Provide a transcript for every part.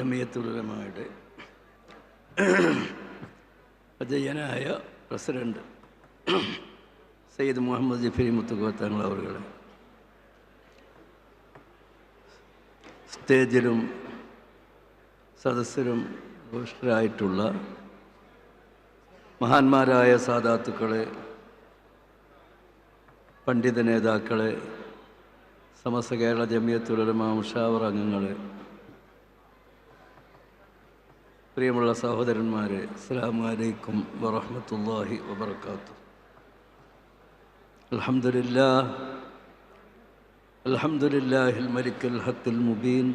ജമിയത്തുലമായുടെ അജയ്യനായ പ്രസിഡന്റ് സയ്യിദ് മുഹമ്മദ് ജഫരി മുത്തുകോത്തങ്ങൾ അവരുടെ സ്റ്റേജിലും സദസ്സിലും ഘോഷരായിട്ടുള്ള മഹാന്മാരായ സാധാത്തുക്കളെ പണ്ഡിത നേതാക്കളെ സമസ്ത കേരള ജമിയത്തുലമ മുഷാവർ അംഗങ്ങളെ പ്രിയമുള്ള സഹോദരന്മാരെ അസ്സാം വലൈക്കും വറഹമത്തല്ലാഹി വബർക്കാത്തു അലഹമുല്ലാ അലഹമുല്ലാഹിൽ മലിക്കൽ ഹത്തുൽ മുബീൻ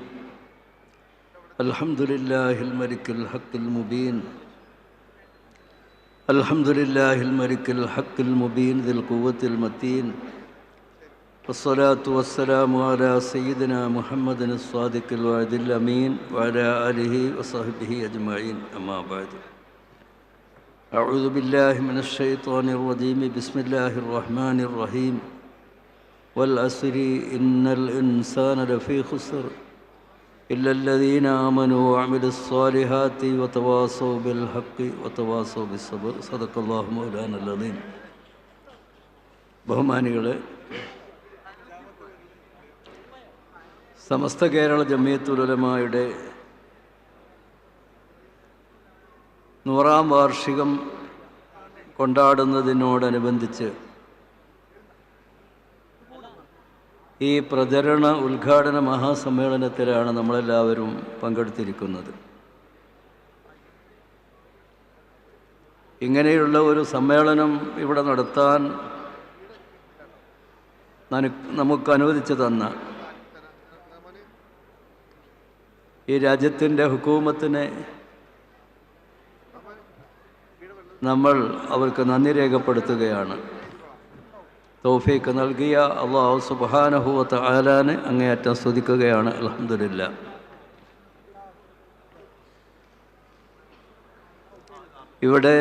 അലഹമുല്ലാഹിൽ മലിക്കൽ ഹത്തുൽ മുബീൻ അലഹമുല്ലാഹിൽ മലിക്കൽ ഹത്തുൽ മുബീൻ ദിൽ കുവത്തിൽ മത്തീൻ والصلاة والسلام على سيدنا محمد الصادق الوعد الأمين وعلى آله وصحبه أجمعين أما بعد أعوذ بالله من الشيطان الرجيم بسم الله الرحمن الرحيم والعصر إن الإنسان لفي خسر إلا الذين آمنوا وعملوا الصالحات وتواصوا بالحق وتواصوا بالصبر صدق الله مولانا العظيم ബഹുമാനികളെ സമസ്ത കേരള ജമിയത്തുലമായുടെ നൂറാം വാർഷികം കൊണ്ടാടുന്നതിനോടനുബന്ധിച്ച് ഈ പ്രചരണ ഉദ്ഘാടന മഹാസമ്മേളനത്തിലാണ് നമ്മളെല്ലാവരും പങ്കെടുത്തിരിക്കുന്നത്. ഇങ്ങനെയുള്ള ഒരു സമ്മേളനം ഇവിടെ നടത്താൻ നമുക്ക് അനുവദിച്ചു തന്ന ഈ രാജ്യത്തിന്റെ ഹുക്കൂമത്തിനെ നമ്മൾ അവർക്ക് നന്ദി രേഖപ്പെടുത്തുകയാണ്. തൗഫീക്ക് നൽകിയ അള്ളാഹു സുബാനഹുവത്ത് ആലാന് അങ്ങേയറ്റം സ്തുതിക്കുകയാണ്. അലഹമില്ല ഇവിടെ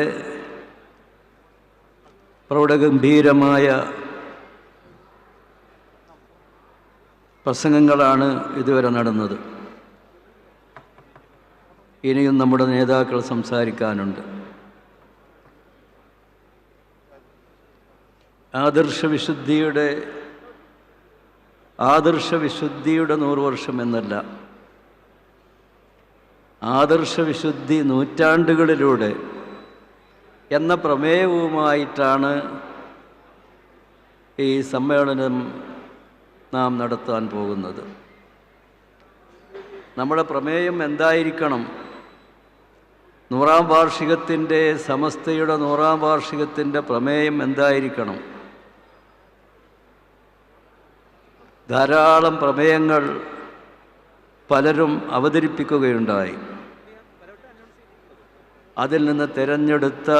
പ്രൗഢഗംഭീരമായ പ്രസംഗങ്ങളാണ് ഇതുവരെ നടന്നത്. ഇനിയും നമ്മുടെ നേതാക്കൾ സംസാരിക്കാനുണ്ട്. ആദർശവിശുദ്ധിയുടെ ആദർശവിശുദ്ധിയുടെ നൂറ് വർഷം എന്നല്ല ആദർശവിശുദ്ധി നൂറ്റാണ്ടുകളിലൂടെ എന്ന പ്രമേയവുമായിട്ടാണ് ഈ സമ്മേളനം നാം നടത്താൻ പോകുന്നത്. നമ്മുടെ പ്രമേയം എന്തായിരിക്കണം? നൂറാം വാർഷികത്തിന്റെ സമസ്തയുടെ നൂറാം വാർഷികത്തിന്റെ പ്രമേയം എന്തായിരിക്കണം? ധാരാളം പ്രമേയങ്ങൾ പലരും അവതരിപ്പിക്കുകയുണ്ടായി. അതിൽ നിന്ന് തിരഞ്ഞെടുത്ത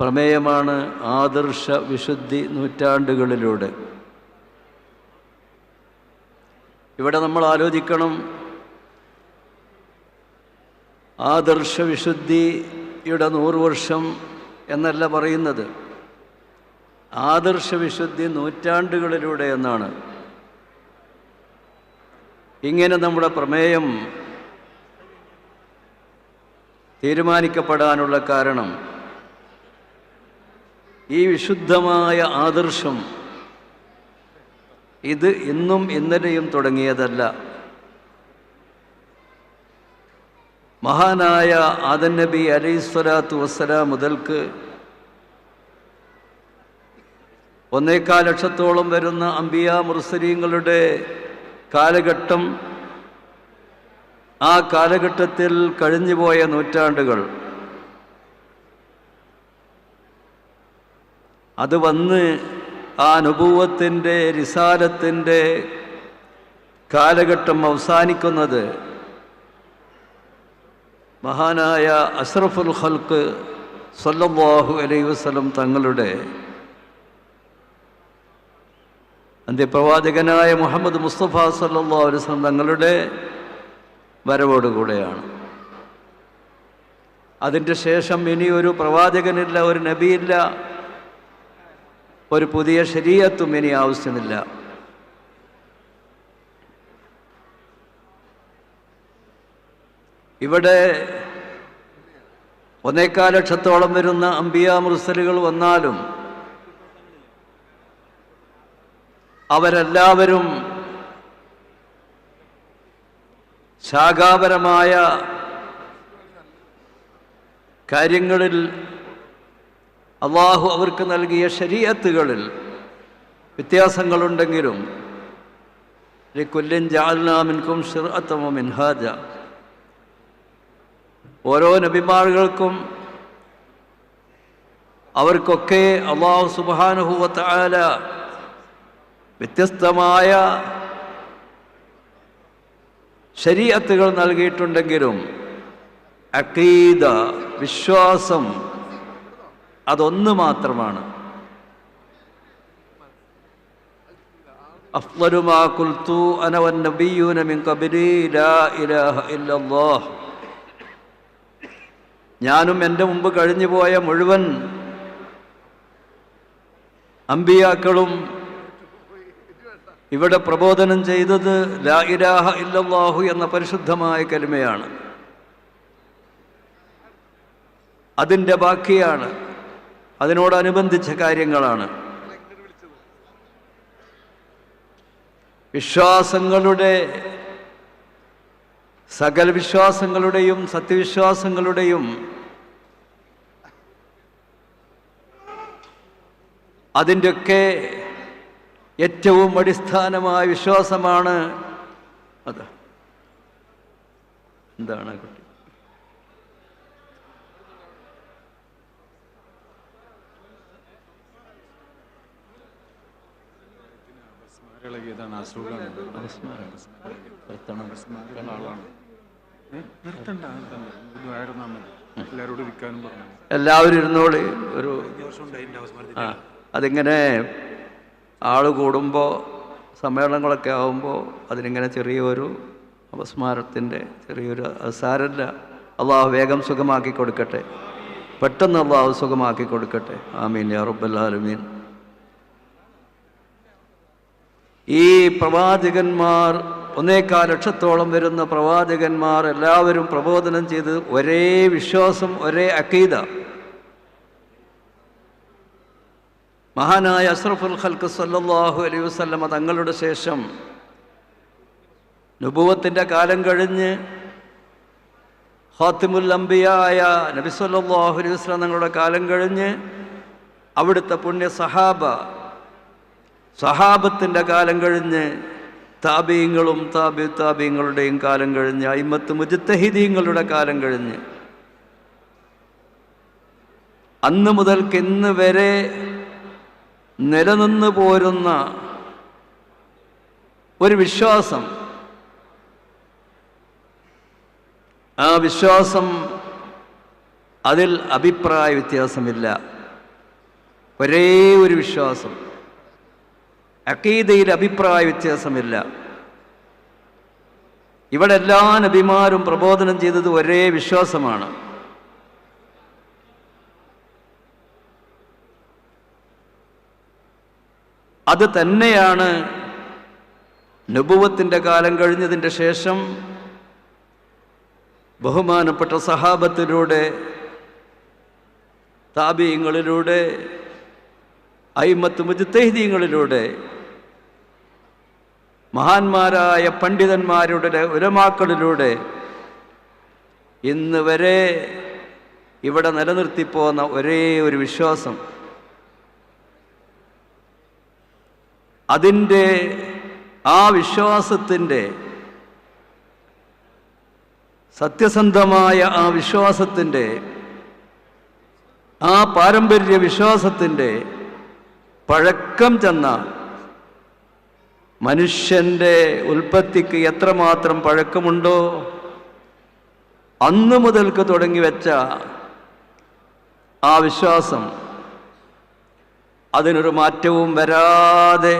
പ്രമേയമാണ് ആദർശ വിശുദ്ധി നൂറ്റാണ്ടുകളിലൂടെ. ഇവിടെ നമ്മൾ ആലോചിക്കണം ആദർശ വിശുദ്ധിയുടെ നൂറ് വർഷം എന്നല്ല പറയുന്നത്. ആദർശ വിശുദ്ധി നൂറ്റാണ്ടുകളിലൂടെ എന്നാണ്. ഇങ്ങനെ നമ്മുടെ പ്രമേയം തീരുമാനിക്കപ്പെടാനുള്ള കാരണം ഈ വിശുദ്ധമായ ആദർശം ഇത് ഇന്നും ഇന്നലെയും തുടങ്ങിയതല്ല. മഹാനായ ആദൻ നബി അലൈസ്വലാത്തു വസ്സലാം മുതൽക്ക് ഒന്നേക്കാൽ ലക്ഷത്തോളം വരുന്ന അമ്പിയ മുർസലീങ്ങളുടെ കാലഘട്ടം ആ കാലഘട്ടത്തിൽ കഴിഞ്ഞുപോയ നൂറ്റാണ്ടുകൾ. അത് വന്ന് ആ അനുഭവത്തിന്റെ റിസാലത്തിന്റെ കാലഘട്ടം അവസാനിക്കുന്നത് മഹാനായ അഷ്റഫുൽ ഹൽക്ക് സല്ലല്ലാഹു അലൈ വസ്ലം തങ്ങളുടെ അന്ത്യപ്രവാചകനായ മുഹമ്മദ് മുസ്തഫ സല്ലാ അലൈഹി വസല്ലം തങ്ങളുടെ വരവോടുകൂടെയാണ്. അതിന്റെ ശേഷം ഇനി ഒരു പ്രവാചകനില്ല ഒരു നബിയില്ല ഒരു പുതിയ ശരീരത്തും ഇനി ആവശ്യമില്ല. ഇവിടെ ഒന്നേക്കാൽ ലക്ഷത്തോളം വരുന്ന അമ്പിയ മുർസലുകൾ വന്നാലും അവരെല്ലാവരും ശാഖാപരമായ കാര്യങ്ങളിൽ അള്ളാഹു അവർക്ക് നൽകിയ ശരീരത്തുകളിൽ വ്യത്യാസങ്ങളുണ്ടെങ്കിലും കൊല്ലിൻ ജാൽനാമിൻകും ഷിർ മിൻഹാജ. ഓരോ നബിമാറുകൾക്കും അവർക്കൊക്കെ അള്ളാഹു സുബാനുഹൂവത്ത് ആല വ്യത്യസ്തമായ ശരീഅത്തുകൾ നൽകിയിട്ടുണ്ടെങ്കിലും അക്കീദ വിശ്വാസം അതൊന്ന് മാത്രമാണ്. അഫ്ലരുമാ കുൽത്തു അനവൻ നബിയൂന മിൻ കബിലി ലാ ഇലാഹ ഇല്ലല്ലാഹ്. ഞാനും എന്റെ മുമ്പ് കഴിഞ്ഞുപോയ മുഴുവൻ അമ്പിയാക്കളും ഇവിടെ പ്രബോധനം ചെയ്തത് ലാ ഇല്ലല്ലാഹു എന്ന പരിശുദ്ധമായ കലിമയാണ്. അതിന്റെ ബാക്കിയാണ് അതിനോടനുബന്ധിച്ച കാര്യങ്ങളാണ്. വിശ്വാസങ്ങളുടെ സകല വിശ്വാസങ്ങളുടെയും സത്യവിശ്വാസങ്ങളുടെയും അതിന്റെയൊക്കെ ഏറ്റവും അടിസ്ഥാനമായ വിശ്വാസമാണ് അത്. എന്താണ് കുട്ടി? ഇളകിയതാണ് അസുഖമാണ് എല്ലാവരും ഇരുന്നോളി. ഒരു അതിങ്ങനെ ആൾ കൂടുമ്പോൾ സമ്മേളനങ്ങളൊക്കെ ആകുമ്പോൾ അതിനിങ്ങനെ ചെറിയൊരു അപസ്മാരത്തിന്റെ ചെറിയൊരു സാരല്ല അള്ളാഹു വേഗം സുഖമാക്കി കൊടുക്കട്ടെ. പെട്ടെന്ന് അള്ളാഹു സുഖമാക്കി കൊടുക്കട്ടെ. ആമീൻ യാ റബ്ബല്ലാലുമീൻ ഈ പ്രവാചകന്മാർ ഒന്നേക്കാൽ ലക്ഷത്തോളം വരുന്ന പ്രവാചകന്മാർ എല്ലാവരും പ്രബോധനം ചെയ്ത് ഒരേ വിശ്വാസം ഒരേ അക്കീത മഹാനായ അഷ്റഫുൽ ഖൽക്ക് സല്ലാഹു അലൈഹി വസ്ലമ തങ്ങളുടെ ശേഷം നുപൂവത്തിന്റെ കാലം കഴിഞ്ഞ് ഹാത്തിമുൽ അംബിയായ നബി സല്ലല്ലാഹു അലൈഹി വസല്ലം തങ്ങളുടെ കാലം കഴിഞ്ഞ് അവിടുത്തെ പുണ്യ സഹാബ സഹാബത്തിന്റെ കാലം കഴിഞ്ഞ് താബീങ്ങളും താബി താബീങ്ങളുടെയും കാലം കഴിഞ്ഞ് അയിമത്ത് മുജിത്തഹിദീങ്ങളുടെ കാലം കഴിഞ്ഞ്. അന്ന് മുതൽക്ക് ഇന്ന് വരെ നിലനിന്ന് പോരുന്ന ഒരു വിശ്വാസം. ആ വിശ്വാസം അതിൽ അഭിപ്രായ വ്യത്യാസമില്ല. ഒരേ ഒരു വിശ്വാസം. അക്കീതയിൽ അഭിപ്രായ വ്യത്യാസമില്ല. ഇവിടെ എല്ലാ നബിമാരും പ്രബോധനം ചെയ്തത് ഒരേ വിശ്വാസമാണ്. അത് തന്നെയാണ് നുപുവത്തിന്റെ കാലം കഴിഞ്ഞതിന്റെ ശേഷം ബഹുമാനപ്പെട്ട സഹാബത്തിലൂടെ താപീയങ്ങളിലൂടെ അയിമത്ത് മുജിത്തഹിദീങ്ങളിലൂടെ മഹാന്മാരായ പണ്ഡിതന്മാരുടെ ഉലമാക്കളിലൂടെ ഇന്ന് വരെ ഇവിടെ നിലനിർത്തിപ്പോന്ന ഒരേ ഒരു വിശ്വാസം. അതിന്റെ ആ വിശ്വാസത്തിന്റെ സത്യസന്ധമായ ആ വിശ്വാസത്തിന്റെ ആ പാരമ്പര്യ വിശ്വാസത്തിന്റെ പഴക്കം ചെന്ന മനുഷ്യന്റെ ഉൽപ്പത്തിക്ക് എത്രമാത്രം പഴക്കമുണ്ടോ അന്ന് മുതൽക്ക് തുടങ്ങി വെച്ച ആ വിശ്വാസം അതിനൊരു മാറ്റവും വരാതെ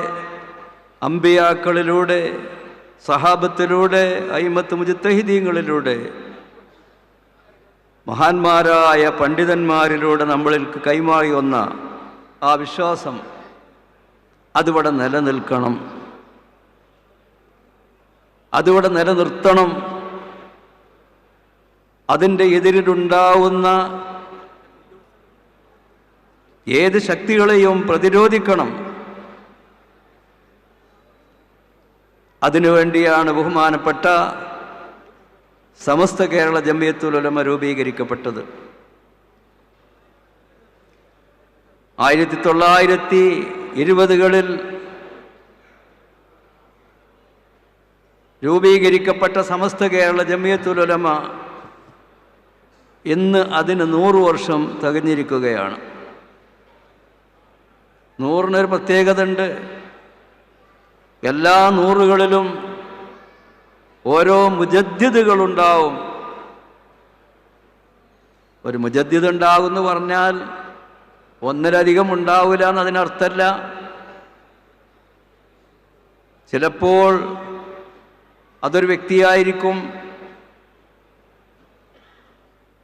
അമ്പിയാക്കളിലൂടെ സഹാബത്തിലൂടെ അയിമത്ത് മുജിത്തഹിദീങ്ങളിലൂടെ മഹാന്മാരായ പണ്ഡിതന്മാരിലൂടെ നമ്മളിൽ കൈമാറി വന്ന ആ വിശ്വാസം അതിവിടെ നിലനിൽക്കണം. അതിവിടെ നിലനിർത്തണം. അതിന്റെ എതിരിലുണ്ടാവുന്ന ഏത് ശക്തികളെയും പ്രതിരോധിക്കണം. അതിനുവേണ്ടിയാണ് ബഹുമാനപ്പെട്ട സമസ്ത കേരള ജമ്മിയത്തുലമ രൂപീകരിക്കപ്പെട്ടത്. ആയിരത്തി തൊള്ളായിരത്തി ഇരുപതുകളിൽ രൂപീകരിക്കപ്പെട്ട സമസ്ത കേരള ജമ്യത്തുലമ ഇന്ന് അതിന് നൂറ് വർഷം തകഞ്ഞിരിക്കുകയാണ്. നൂറിനൊരു പ്രത്യേകത ഉണ്ട്. എല്ലാ നൂറുകളിലും ഓരോ മുജദ്യതകളുണ്ടാവും ഒരു മുജദ്ദിദ് ഉണ്ടാകുമെന്ന് പറഞ്ഞാൽ ഒന്നിലധികം ഉണ്ടാവില്ല എന്നതിനർത്ഥമല്ല. ചിലപ്പോൾ അതൊരു വ്യക്തിയായിരിക്കും.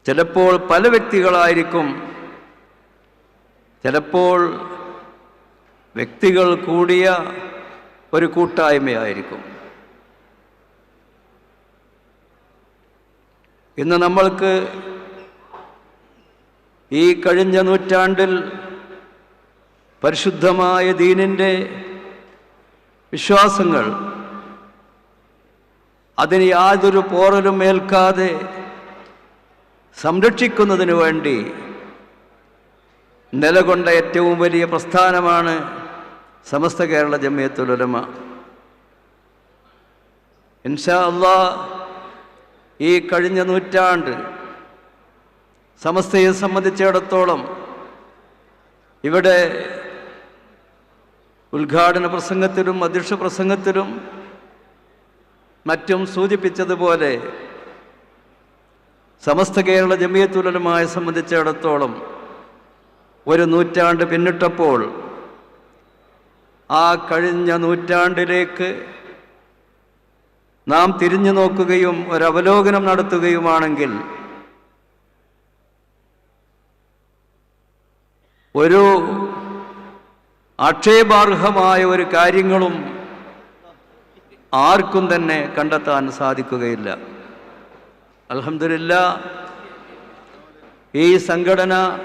ചിലപ്പോൾ പല വ്യക്തികളായിരിക്കും. ചിലപ്പോൾ വ്യക്തികൾ കൂടിയ ഒരു കൂട്ടായ്മയായിരിക്കും. ഇന്ന് നമ്മൾക്ക് ഈ കഴിഞ്ഞ നൂറ്റാണ്ടിൽ പരിശുദ്ധമായ ദീനിന്റെ വിശ്വാസങ്ങൾ അതിന് യാതൊരു പോറലും ഏൽക്കാതെ സംരക്ഷിക്കുന്നതിന് വേണ്ടി നിലകൊണ്ട ഏറ്റവും വലിയ പ്രസ്ഥാനമാണ് സമസ്ത കേരള ജമ്മിയത്തുലമ ഇൻഷാ അള്ളാ ഈ കഴിഞ്ഞ നൂറ്റാണ്ട് സമസ്തയെ സംബന്ധിച്ചിടത്തോളം ഇവിടെ ഉദ്ഘാടന പ്രസംഗത്തിലും അധ്യക്ഷ പ്രസംഗത്തിലും മറ്റും സൂചിപ്പിച്ചതുപോലെ സമസ്ത കേരള ജമിയത്തുലമായി സംബന്ധിച്ചിടത്തോളം ഒരു നൂറ്റാണ്ട് പിന്നിട്ടപ്പോൾ ആ കഴിഞ്ഞ നൂറ്റാണ്ടിലേക്ക് നാം തിരിഞ്ഞു നോക്കുകയും ഒരവലോകനം നടത്തുകയുമാണെങ്കിൽ ഒരു ആക്ഷേപാർഹമായ ഒരു കാര്യങ്ങളും ആർക്കും തന്നെ കണ്ടെത്താൻ സാധിക്കുകയില്ല. അലഹമില്ല ഈ സംഘടന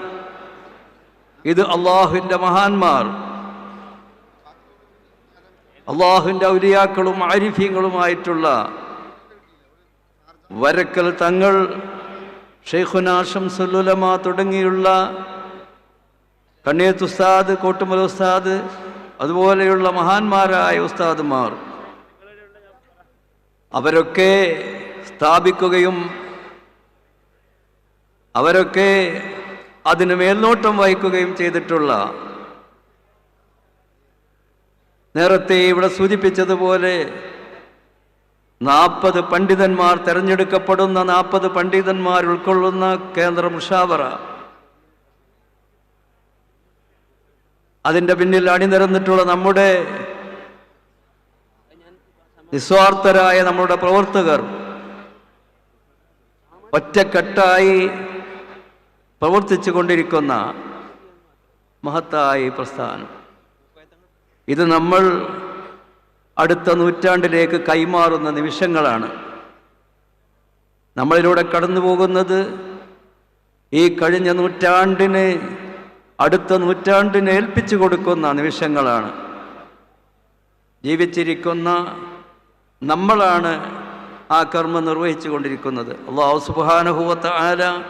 ഇത് അള്ളാഹുവിന്റെ മഹാന്മാർ അള്ളാഹുവിന്റെ ഔലിയാക്കളും ആരിഫ്യങ്ങളുമായിട്ടുള്ള വരക്കൽ തങ്ങൾ ഷെയ്ഖുനാഷം സുല്ലുലമ തുടങ്ങിയുള്ള കണ്ണീത്ത് ഉസ്താദ് കോട്ടുമല ഉസ്താദ് അതുപോലെയുള്ള മഹാന്മാരായ ഉസ്താദുമാർ അവരൊക്കെ സ്ഥാപിക്കുകയും അവരൊക്കെ അതിന് മേൽനോട്ടം വഹിക്കുകയും ചെയ്തിട്ടുള്ള നേരത്തെ ഇവിടെ സൂചിപ്പിച്ചതുപോലെ നാൽപ്പത് പണ്ഡിതന്മാർ തിരഞ്ഞെടുക്കപ്പെടുന്ന നാൽപ്പത് പണ്ഡിതന്മാർ ഉൾക്കൊള്ളുന്ന കേന്ദ്ര മുഷാവറ അതിന്റെ പിന്നിൽ അണിനിരന്നിട്ടുള്ള നമ്മുടെ നിസ്വാർത്ഥരായ നമ്മുടെ പ്രവർത്തകർ ഒറ്റക്കെട്ടായി പ്രവർത്തിച്ചു കൊണ്ടിരിക്കുന്ന മഹത്തായ പ്രസ്ഥാനം. ഇത് നമ്മൾ അടുത്ത നൂറ്റാണ്ടിലേക്ക് കൈമാറുന്ന നിമിഷങ്ങളാണ്. നമ്മളിലൂടെ കടന്നു പോകുന്നത് ഈ കഴിഞ്ഞ നൂറ്റാണ്ടിന് അടുത്ത നൂറ്റാണ്ടിന് ഏൽപ്പിച്ചു കൊടുക്കുന്ന നിമിഷങ്ങളാണ്. ജീവിച്ചിരിക്കുന്ന നമ്മളാണ് ആ കർമ്മം നിർവഹിച്ചു കൊണ്ടിരിക്കുന്നത് അള്ളാഹു സുബാനുഭവത്ത ആല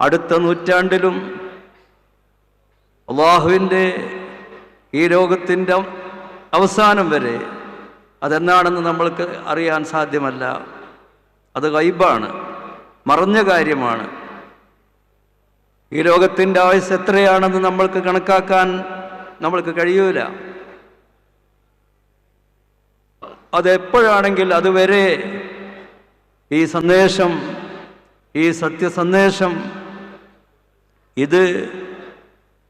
അടുത്ത നൂറ്റാണ്ടിലും അള്ളാഹുവിന്റെ ഈ ലോകത്തിന്റെ അവസാനം വരെ അതെന്നാണെന്ന് നമ്മൾക്ക് അറിയാൻ സാധ്യമല്ല. അത് കൈബാണ് മറഞ്ഞ കാര്യമാണ്. ഈ ലോകത്തിന്റെ ആയുസ് എത്രയാണെന്ന് നമ്മൾക്ക് കണക്കാക്കാൻ നമ്മൾക്ക് കഴിയൂല. അതെപ്പോഴാണെങ്കിൽ അതുവരെ ഈ സന്ദേശം ഈ സത്യസന്ദേശം ഇത്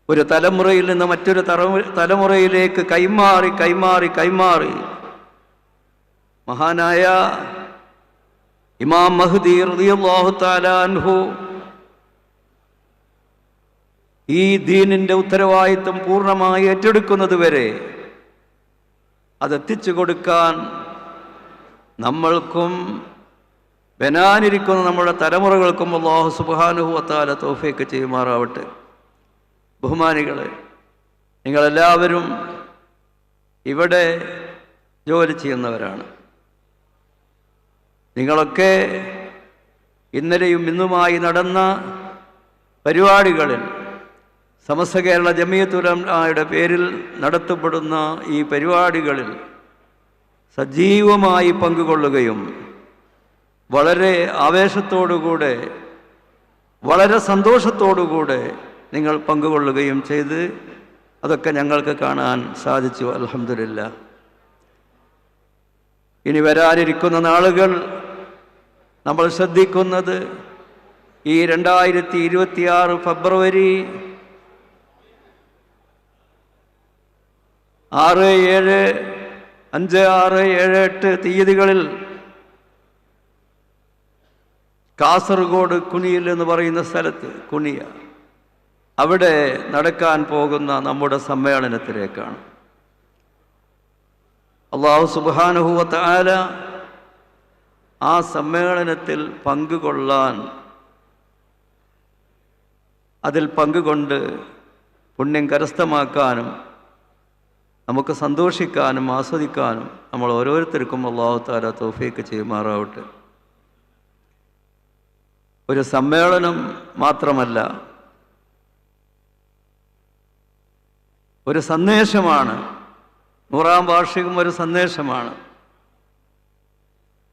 ഒരു തലമുറയിൽ നിന്ന് മറ്റൊരു തലമുറയിലേക്ക് കൈമാറി കൈമാറി കൈമാറി. മഹാനായ ഇമാം മഹദി റളിയല്ലാഹു തആല അൻഹു ഈ ദീനിന്റെ ഉത്തരവാദിത്വം പൂർണമായി ഏറ്റെടുക്കുന്നത് വരെ അതെത്തിച്ചു കൊടുക്കാൻ നമ്മൾക്കും വരാനിരിക്കുന്ന നമ്മുടെ തലമുറകൾക്കും അള്ളാഹു സുബാനുഹുവത്താല തോഫയൊക്കെ ചെയ്യുമാറാവട്ടെ. ബഹുമാനികളെ നിങ്ങളെല്ലാവരും ഇവിടെ ജോലി ചെയ്യുന്നവരാണ്. നിങ്ങളൊക്കെ ഇന്നലെയും ഇന്നുമായി നടന്ന പരിപാടികളിൽ സമസ്ത കേരള ജമിയത്തുലയുടെ പേരിൽ നടത്തപ്പെടുന്ന ഈ പരിപാടികളിൽ സജീവമായി പങ്കുകൊള്ളുകയും വളരെ ആവേശത്തോടുകൂടെ വളരെ സന്തോഷത്തോടുകൂടെ നിങ്ങൾ പങ്കുകൊള്ളുകയും ചെയ്ത് അതൊക്കെ ഞങ്ങൾക്ക് കാണാൻ സാധിച്ചു. അലഹമില്ല ഇനി വരാനിരിക്കുന്ന നാളുകൾ നമ്മൾ ശ്രദ്ധിക്കുന്നത് ഈ രണ്ടായിരത്തി ഇരുപത്തിയാറ് ഫെബ്രുവരി ആറ് ഏഴ് അഞ്ച് ആറ് ഏഴ് എട്ട് തീയതികളിൽ കാസർഗോഡ് കുനിയിൽ എന്ന് പറയുന്ന സ്ഥലത്ത് കുനിയ അവിടെ നടക്കാൻ പോകുന്ന നമ്മുടെ സമ്മേളനത്തിലേക്കാണ്. അള്ളാഹു സുബാനുഹൂവത്ത് ആല ആ സമ്മേളനത്തിൽ പങ്കുകൊള്ളാൻ അതിൽ പങ്കുകൊണ്ട് പുണ്യം കരസ്ഥമാക്കാനും നമുക്ക് സന്തോഷിക്കാനും ആസ്വദിക്കാനും നമ്മൾ ഓരോരുത്തർക്കും അള്ളാഹു താല തോഫിയൊക്കെ ചെയ്യുമാറാവട്ടെ. ഒരു സമ്മേളനം മാത്രമല്ല ഒരു സന്ദേശമാണ് നൂറാം വാർഷികം ഒരു സന്ദേശമാണ്.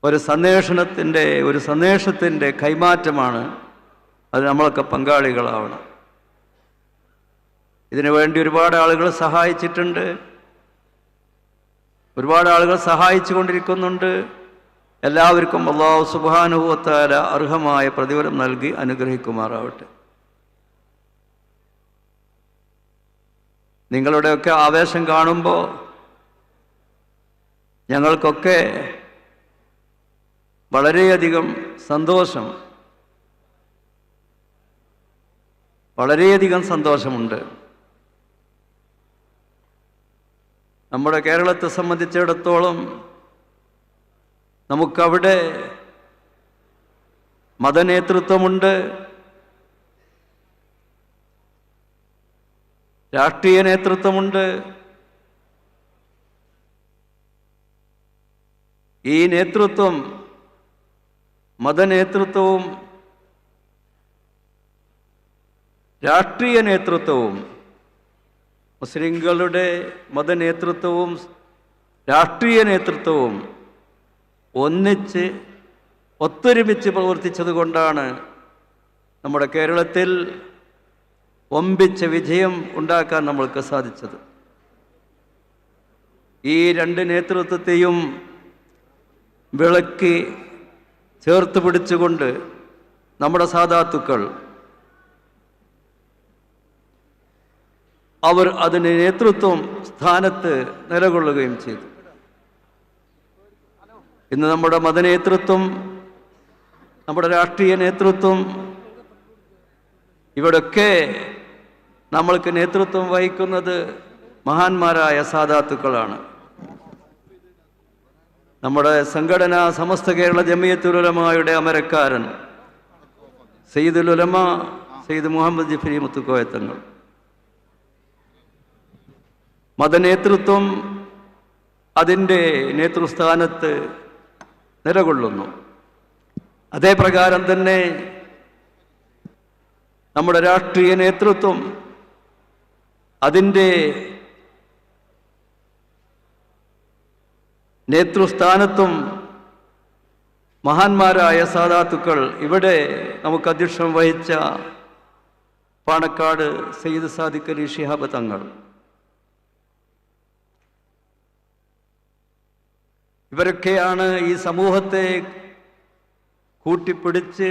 ഒരു സന്ദേശത്തിന്റെ ഒരു സന്ദേശത്തിന്റെ കൈമാറ്റമാണ് അത് നമ്മളൊക്കെ പങ്കാളികളാവണം. ഇതിനു വേണ്ടി ഒരുപാട് ആളുകൾ സഹായിച്ചിട്ടുണ്ട്. ഒരുപാട് ആളുകൾ സഹായിച്ചു കൊണ്ടിരിക്കുന്നുണ്ട് എല്ലാവർക്കും അള്ളാഹു സുബാനുഭവത്താല അർഹമായ പ്രതിഫലം നൽകി അനുഗ്രഹിക്കുമാറാവട്ടെ. നിങ്ങളുടെയൊക്കെ ആവേശം കാണുമ്പോൾ ഞങ്ങൾക്കൊക്കെ വളരെയധികം സന്തോഷം. വളരെയധികം സന്തോഷമുണ്ട്. നമ്മുടെ കേരളത്തെ സംബന്ധിച്ചിടത്തോളം നമുക്കവിടെ മതനേതൃത്വമുണ്ട്. രാഷ്ട്രീയ നേതൃത്വമുണ്ട്. ഈ നേതൃത്വം മതനേതൃത്വവും രാഷ്ട്രീയ നേതൃത്വവും മുസ്ലിങ്ങളുടെ മതനേതൃത്വവും രാഷ്ട്രീയ നേതൃത്വവും ഒന്നിച്ച് ഒത്തൊരുമിച്ച് പ്രവർത്തിച്ചത് കൊണ്ടാണ് നമ്മുടെ കേരളത്തിൽ ഒമ്പിച്ച വിജയം ഉണ്ടാക്കാൻ നമ്മൾക്ക് സാധിച്ചത്. ഈ രണ്ട് നേതൃത്വത്തെയും വിളക്കി ചേർത്ത് പിടിച്ചുകൊണ്ട് നമ്മുടെ സാധാത്തുക്കൾ അവർ അതിന് നേതൃത്വം സ്ഥാനത്ത് നിലകൊള്ളുകയും ചെയ്തു. ഇന്ന് നമ്മുടെ മതനേതൃത്വം നമ്മുടെ രാഷ്ട്രീയ നേതൃത്വം ഇവിടൊക്കെ നമ്മൾക്ക് നേതൃത്വം വഹിക്കുന്നത് മഹാന്മാരായ സാധാത്തുക്കളാണ്. നമ്മുടെ സംഘടന സമസ്ത കേരള ജമിയത്തുലമായുടെ അമരക്കാരൻ സയ്യിദുൽ സെയ്ദ് മുഹമ്മദ് ജിഫരി മുത്തുക്കോയത്തങ്ങൾ. മതനേതൃത്വം അതിന്റെ നേതൃസ്ഥാനത്ത് നിലകൊള്ളുന്നു. അതേ പ്രകാരം തന്നെ നമ്മുടെ രാഷ്ട്രീയ നേതൃത്വം അതിന്റെ നേതൃസ്ഥാനത്തും മഹാന്മാരായ സാധാത്തുക്കൾ ഇവിടെ നമുക്ക് അധ്യക്ഷം വഹിച്ച പാണക്കാട് സയ്യിദ് സാദിഖ് അലി ഷിഹാബ് തങ്ങൾ ഇവരൊക്കെയാണ് ഈ സമൂഹത്തെ കൂട്ടിപ്പിടിച്ച്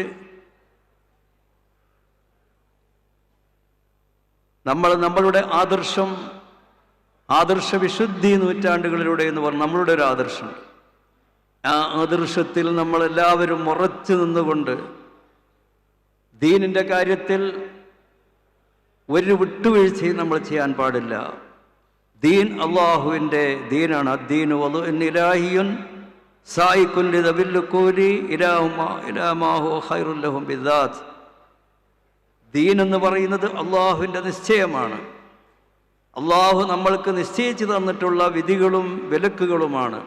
നമ്മൾ നമ്മളുടെ ആദർശം ആദർശ വിശുദ്ധി നൂറ്റാണ്ടുകളിലൂടെ എന്ന് പറഞ്ഞ നമ്മളുടെ ഒരു ആദർശം. ആ ആദർശത്തിൽ നമ്മളെല്ലാവരും ഉറച്ചു നിന്നുകൊണ്ട് ദീനിന്റെ കാര്യത്തിൽ ഒരു വിട്ടുവീഴ്ചയും നമ്മൾ ചെയ്യാൻ പാടില്ല. ദീൻ അള്ളാഹുവിന്റെ ദീനാണ്. അദ്ദീനു വലു എന്നിലാഹിയുൻ ഇലാഹുമാ ഇലാമാഹു ഹൈറുല്ലഹും ബിദാത്ത്. ദീൻ എന്ന് പറയുന്നത് അള്ളാഹുവിന്റെ നിശ്ചയമാണ്. അള്ളാഹു നമ്മൾക്ക് നിശ്ചയിച്ചു തന്നിട്ടുള്ള വിധികളും വിലക്കുകളുമാണ്.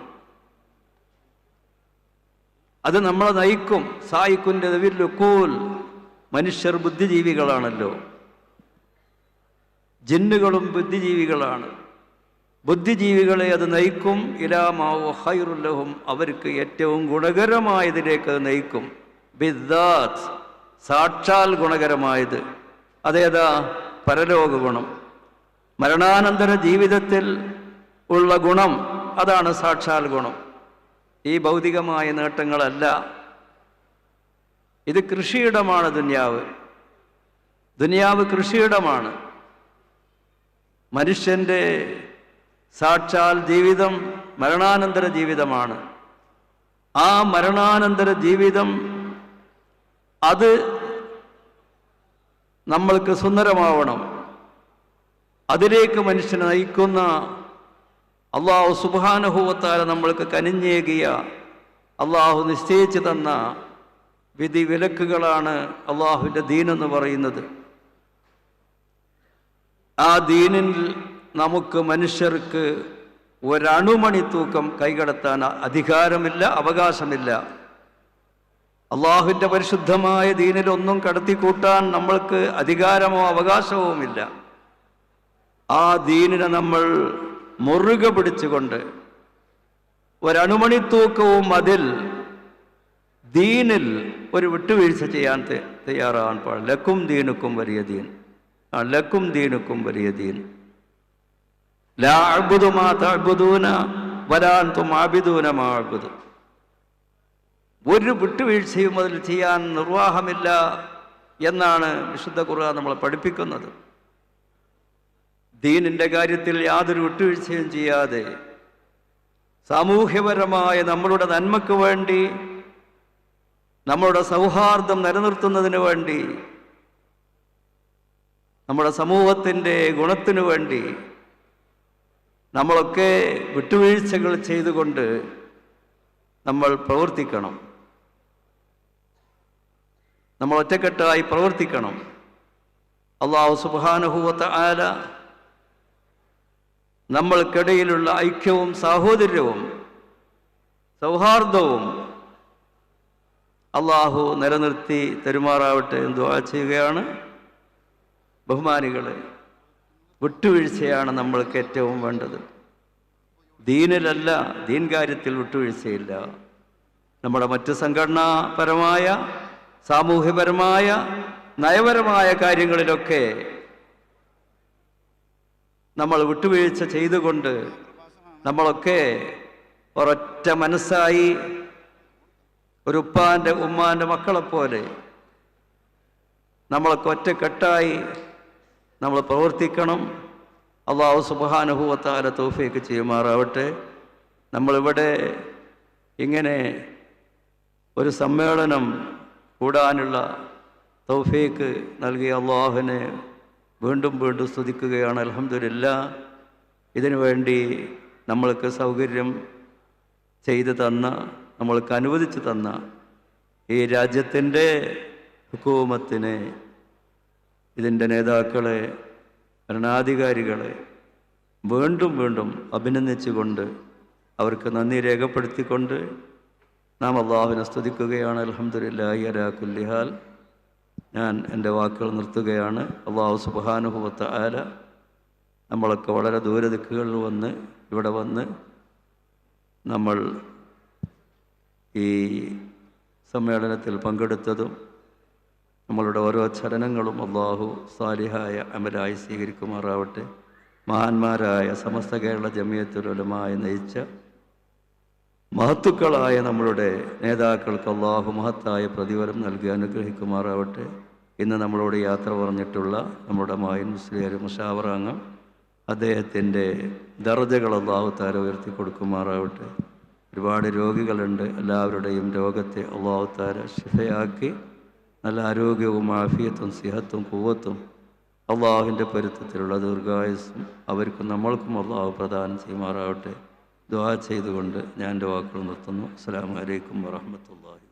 അത് നമ്മളെ നയിക്കും. സായിക്കുന്റെ ദവില്ലുക്കൂൽ മനുഷ്യർ ബുദ്ധിജീവികളാണല്ലോ. ജിന്നുകളും ബുദ്ധിജീവികളാണ്. ബുദ്ധിജീവികളെ അത് നയിക്കും. ഇലാമാവോ ഹൈറുല്ലഹും അവർക്ക് ഏറ്റവും ഗുണകരമായതിലേക്ക് അത് നയിക്കും. ബിദ്ദാത്ത് സാക്ഷാൽ ഗുണകരമായത്. അതേതാ? പരലോക ഗുണം മരണാനന്തര ജീവിതത്തിൽ ഉള്ള ഗുണം അതാണ് സാക്ഷാൽ ഗുണം. ഈ ഭൗതികമായ നേട്ടങ്ങളല്ല. ഇത് കൃഷിയിടമാണ് ദുന്യാവ്. ദുന്യാവ് കൃഷിയിടമാണ്. മനുഷ്യന്റെ സാക്ഷാൽ ജീവിതം മരണാനന്തര ജീവിതമാണ്. ആ മരണാനന്തര ജീവിതം അത് നമ്മൾക്ക് സുന്ദരമാവണം. അതിലേക്ക് മനുഷ്യനെ നയിക്കുന്ന അള്ളാഹു സുബാനുഭവത്താല നമ്മൾക്ക് കനിഞ്ഞേകിയ അള്ളാഹു നിശ്ചയിച്ചു തന്ന വിധി വിലക്കുകളാണ് അള്ളാഹുവിന്റെ ദീനെന്ന് പറയുന്നത്. ആ ദീനിൽ നമുക്ക് മനുഷ്യർക്ക് ഒരണുമണി തൂക്കം കൈകടത്താൻ അധികാരമില്ല അവകാശമില്ല. അള്ളാഹുവിന്റെ പരിശുദ്ധമായ ദീനിലൊന്നും കടത്തിക്കൂട്ടാൻ നമ്മൾക്ക് അധികാരമോ അവകാശവുമില്ല. ആ ദീനിനെ നമ്മൾ മുറുകെ പിടിച്ചുകൊണ്ട് ഒരണുമണി തൂക്കവും അതിൽ ദീനിൽ ഒരു വിട്ടുവീഴ്ച ചെയ്യാൻ തയ്യാറാകാൻ പാടില്ല. ലക്കും ദീനുക്കും വലിയ ദീൻ. ആ ലക്കും ദീനുക്കും വലിയ ദീൻ. ഒരു വിട്ടുവീഴ്ചയും അതിൽ ചെയ്യാൻ നിർവാഹമില്ല എന്നാണ് വിശുദ്ധ ഖുർആൻ നമ്മളെ പഠിപ്പിക്കുന്നത്. ദീനിന്റെ കാര്യത്തിൽ യാതൊരു വിട്ടുവീഴ്ചയും ചെയ്യാതെ സാമൂഹ്യപരമായ നമ്മളുടെ നന്മയ്ക്ക് വേണ്ടി നമ്മളുടെ സൗഹാർദ്ദം നിലനിർത്തുന്നതിന് വേണ്ടി നമ്മുടെ സമൂഹത്തിന്റെ ഗുണത്തിനു വേണ്ടി നമ്മളൊക്കെ വിട്ടുവീഴ്ചകൾ ചെയ്തുകൊണ്ട് നമ്മൾ പ്രവർത്തിക്കണം. നമ്മൾ ഒറ്റക്കെട്ടായി പ്രവർത്തിക്കണം. അള്ളാഹു സുബാനുഭൂവത്ത ആല നമ്മൾക്കിടയിലുള്ള ഐക്യവും സാഹോദര്യവും സൗഹാർദ്ദവും അള്ളാഹു നിലനിർത്തി തെരുമാറാവട്ടെ എന്ന് ചെയ്യുകയാണ് ബഹുമാനികളെ. വിട്ടുവീഴ്ചയാണ് നമ്മൾക്ക് ഏറ്റവും വേണ്ടത്. ദീനിലല്ല ദീൻ കാര്യത്തിൽ വിട്ടുവീഴ്ചയില്ല. നമ്മുടെ മറ്റ് സംഘടനാപരമായ സാമൂഹ്യപരമായ നയപരമായ കാര്യങ്ങളിലൊക്കെ നമ്മൾ വിട്ടുവീഴ്ച ചെയ്തുകൊണ്ട് നമ്മളൊക്കെ ഒരൊറ്റ മനസ്സായി ഒരു ഉപ്പാന്റെ ഉമ്മാന്റെ മക്കളെപ്പോലെ നമ്മളൊക്കെ ഒറ്റക്കെട്ടായി നമ്മൾ പ്രവർത്തിക്കണം. അള്ളാഹു സുബാനുഭവത്താല തോഫയൊക്കെ ചെയ്യുമാറാവട്ടെ. നമ്മളിവിടെ ഇങ്ങനെ ഒരു സമ്മേളനം കൂടാനുള്ള തൗഫീക്ക് നൽകിയ അള്ളാഹുവിനെ വീണ്ടും വീണ്ടും സ്തുതിക്കുകയാണ്. അലഹമില്ല ഇതിനുവേണ്ടി നമ്മൾക്ക് സൗകര്യം ചെയ്തു തന്ന നമ്മൾക്ക് അനുവദിച്ചു തന്ന ഈ രാജ്യത്തിന്റെ ഹുക്കൂമത്തിനെ ഇതിന്റെ നേതാക്കളെ ഭരണാധികാരികളെ വീണ്ടും വീണ്ടും അഭിനന്ദിച്ചുകൊണ്ട് അവർക്ക് നന്ദി രേഖപ്പെടുത്തിക്കൊണ്ട് നാം അള്ളാഹുവിനെ സ്തുതിക്കുകയാണ്. അലഹമുല്ലാഹി അലാ കുല്ലിഹാൽ ഞാൻ എന്റെ വാക്കുകൾ നിർത്തുകയാണ്. അള്ളാഹു സുബാനുഭവത്ത് ആല നമ്മളൊക്കെ വളരെ ദൂരദിക്കുകളിൽ വന്ന് ഇവിടെ വന്ന് നമ്മൾ ഈ സമ്മേളനത്തിൽ പങ്കെടുത്തതും നമ്മളുടെ ഓരോ ചലനങ്ങളും അള്ളാഹു സാലിഹായ അമലായി സ്വീകരിക്കുമാറാവട്ടെ. മഹാന്മാരായ സമസ്ത കേരള ജമിയത്തുലമായി നയിച്ച മഹത്തുക്കളായ നമ്മളുടെ നേതാക്കൾക്ക് അള്ളാഹു മഹത്തായ പ്രതിഫലം നൽകി അനുഗ്രഹിക്കുമാറാവട്ടെ. ഇന്ന് നമ്മളോട് യാത്ര പറഞ്ഞിട്ടുള്ള നമ്മുടെ മായൻ മുസ്ലിയർ മുഷാവറാങ്ങൾ അദ്ദേഹത്തിന്റെ ദർജകൾ അള്ളാഹു താര ഉയർത്തി കൊടുക്കുമാറാവട്ടെ. ഒരുപാട് രോഗികളുണ്ട്. എല്ലാവരുടെയും രോഗത്തെ അള്ളാഹു താര ശിഫയാക്കി. നല്ല ആരോഗ്യവും ആഫിയത്തും സിഹത്തും കുവത്തും അള്ളാഹുവിന്റെ പൊരുത്തത്തിലുള്ള ദീർഘായുസും അവർക്കും നമ്മൾക്കും അള്ളാഹു പ്രദാനം ചെയ്യുമാറാവട്ടെ. ദുആ ചെയ്തുകൊണ്ട് ഞാൻ എന്റെ വാക്കുകൾ നിർത്തുന്നു. അസ്സാം വലൈക്കും വറഹമത്തല്ലാഹി